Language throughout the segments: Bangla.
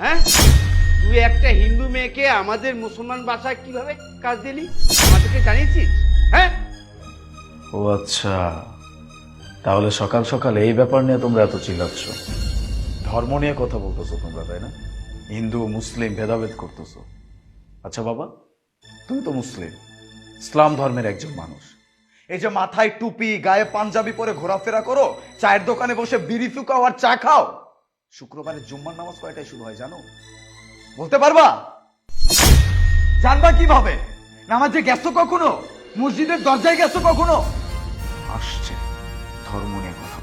হ্যাঁ? তুই একটা হিন্দু মেয়েকে আমাদের মুসলমান বাসায় কীভাবে কাজ দিলি? আমাদেরকে জানিয়েছিস? হ্যাঁ? ও আচ্ছা। তাহলে সকাল সকাল এই ব্যাপার নিয়ে তোমরা এত চিল্লাচ্ছ। ধর্ম নিয়ে কথা বলতেছো তোমরা, তাই না? হিন্দু, মুসলিম ভেদাভেদ করতেছো। আচ্ছা বাবা, তুমি তো মুসলিম। ইসলাম ধর্মের একজন মানুষ। এই যে মাথায় টুপি, গায়ে পাঞ্জাবি পরে ঘোরাফেরা করো, চায়ের দোকানে বসে বিড়ি ফুকাও আর চা খাও। শুক্রবারে জুম্মার নামাজ কয়টায় শুরু হয় জানো? বলতে পারবা? জানবা কীভাবে? নামাজে গেছো কখনো? মসজিদের দরজায় গেছো কখনো? আসছে, ধর্ম নিয়ে কথা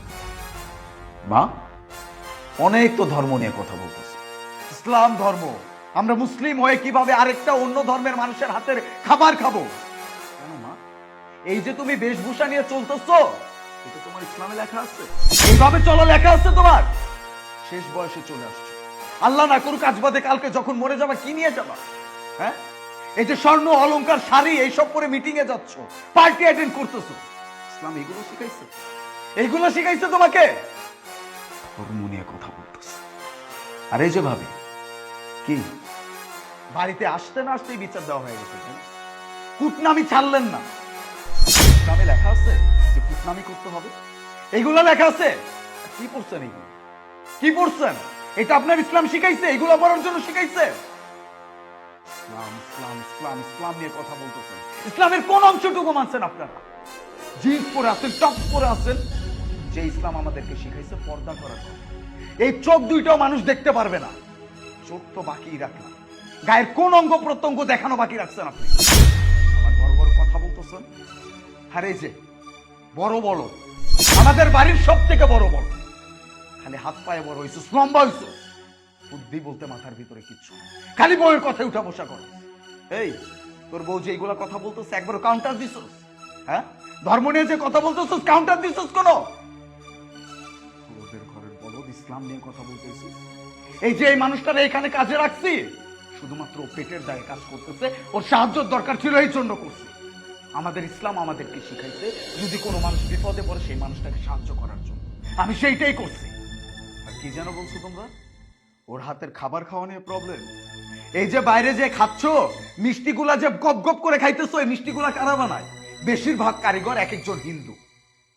মা, অনেক তো ধর্ম নিয়ে কথা বলতেছে। ইসলাম ধর্ম। আমরা মুসলিম হয়ে কীভাবে আরেকটা অন্য ধর্মের মানুষের হাতের খাবার খাব? এই যে তুমি বেশভূষা নিয়ে চলতেছো, এটা তোমার ইসলামে লেখা আছে। এইভাবে চলা লেখা আছে তোমার? শেষ বয়সে চলে আসছো। আল্লাহ না করুক আজ বাদে কালকে যখন মরে যাবা, কি নিয়ে যাবা? হ্যাঁ? এই যে স্বর্ণ অলংকার শাড়ি, এইসব পরে মিটিং এ যাচ্ছ পার্টি অ্যাটেন্ড করতেছো। ইসলাম এগুলো শিখাইছে? এইগুলো শিখাইছে তোমাকে? ধর্ম নিয়ে কথা আর এই যে কি? বাড়িতে আসতে না আসতেই বিচার দেওয়া হয়ে গেছে কুটনামি ছাড়লেন না। ইসলামে লেখা আছে যে কুটনামি করতে হবে। এইগুলো লেখা আছে। কি পড়ছেন এইগুলো কি পড়ছেন এটা আপনার ইসলাম শিখাইছে, এগুলো পড়ার জন্য শিখাইছে? ইসলাম ইসলাম ইসলাম ইসলাম নিয়ে কথা বলতেছেন। ইসলামের কোন অংশটুকু মানছেন আপনারা? জিন্স পরে আছেন, টপ পরে আছেন, যে ইসলাম আমাদেরকে শিখাইছে, পর্দা করার। এই চোখ দুইটাও মানুষ দেখতে পারবে না। চোখ তো বাকি রাখলাম। গায়ের কোন অঙ্গ প্রত্যঙ্গ দেখানো বাকি রাখছেন আপনি? আমার বড় বড় কথা বলতেছেন? আরে যে, বড় বড় আমাদের বাড়ির সব থেকে বড় বড় খালি হাত পায়ে বড় হয়েছিস লম্বা হয়েছিস বুদ্ধি বলতে মাথার ভিতরে কিচ্ছু খালি বউয়ের কথায় উঠা বসা করে এই, তোর বউ যে এইগুলা কথা বলতেছে একবার কাউন্টার দিছস? হ্যাঁ? ধর্ম নিয়ে যে কথা বলতেছিস কাউন্টার দিছস কোনো? ইসলাম নিয়ে কথা বলতেছিস? এই যে এই মানুষটারে এখানে কাজে রাখছি, শুধুমাত্র পেটের দায়ে কাজ করতেছে, ওর সাহায্যের দরকার ছিল এই জন্য করছে। আমাদের ইসলাম আমাদেরকে শিখাইছে, যদি কোনো মানুষ বিপদে পড়ে সেই মানুষটাকে সাহায্য করার জন্য। আমি সেইটাই করছি। কি যেন বলছো তোমরা? ওর হাতের খাবার খাওয়া নিয়ে প্রবলেম এই যে বাইরে যে খাচ্ছ, মিষ্টিগুলা যে গপ গপ করে খাইতেছো, এই মিষ্টিগুলা কারা বানায়? বেশিরভাগ কারিগর এক একজন হিন্দু।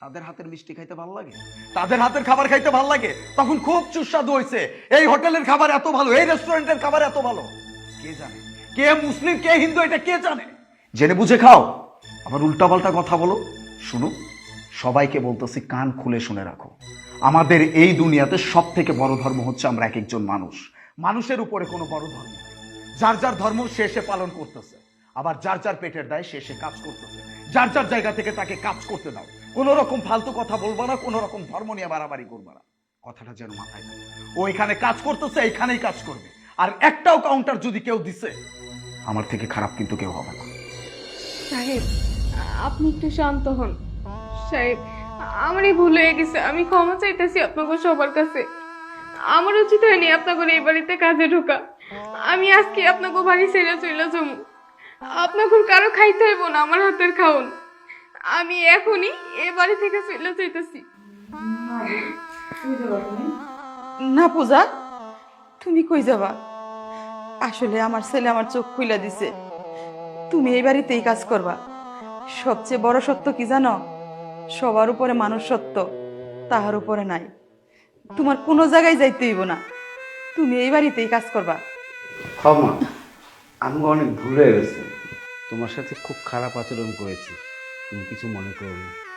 তাদের হাতের মিষ্টি খাইতে ভালো লাগে? তাদের হাতের খাবার খাইতে ভালো লাগে? তখন খুব সুস্বাদু হয়েছে এই হোটেলের খাবার এত ভালো, এই রেস্টুরেন্টের খাবার এত ভালো। কে জানে? কে মুসলিম, কে হিন্দু, এটা কে জানে? জেনে বুঝে খাও। আবার উল্টাপাল্টা কথা বলো। শুনো, সবাইকে বলতেছি, কান খুলে শুনে রাখো। আমাদের এই দুনিয়াতে সব থেকে বড় ধর্ম হচ্ছে আমরা এক একজন মানুষ। মানুষের উপরে কোনো বড় ধর্ম যার যার ধর্ম সে সে পালন করতেছে। আবার যার যার পেটের দায় সে সে কাজ করতেছে। যার যার জায়গা থেকে তাকে কাজ করতে দাও। কোনো রকম ফালতু কথা বলবা না কোনো রকম ধর্ম নিয়ে বাড়াবাড়ি করবা না। কথাটা যেন মাথায় ও এখানে কাজ করতেছে এখানেই কাজ করবে। আর একটাও কাউন্টার যদি কেউ দিছে, আমার থেকে খারাপ কিন্তু কেউ হবে না। সাহেব আপনি একটু শান্ত হন। সাহেব আমারই ভুল হয়ে গেছে। আমি ক্ষমা চাইতেছি আপনাকে সবার কাছে। আমার উচিত হয়নি আপনাকে এই বাড়িতে কাজে ঢোকা। আমি আজকে আপনাকে বাড়ি ছেড়ে চলে যাব। আপনাকে কারও খাইতে হইব না, আমার হাতের খাওন। আমি এখনই এ বাড়ি থেকে চলে যাইতেছি। না পূজা, তুমি কই যাবা? আসলে আমার ছেলে আমার চোখ খুলে দিছে। তুমি এই বাড়িতেই কাজ করবা। সবচেয়ে বড় সত্য কি জানো? সবার উপরে মানুষ সত্য তাহার উপরে নাই। তোমার কোনো জায়গায় যাইতে হইব না। তুমি এই বাড়িতেই কাজ করবা। ক্ষমা। আমি অনেক ভুল হয়ে গেছে। তোমার সাথে খুব খারাপ আচরণ করেছি। তুমি কিছু মনে করো না।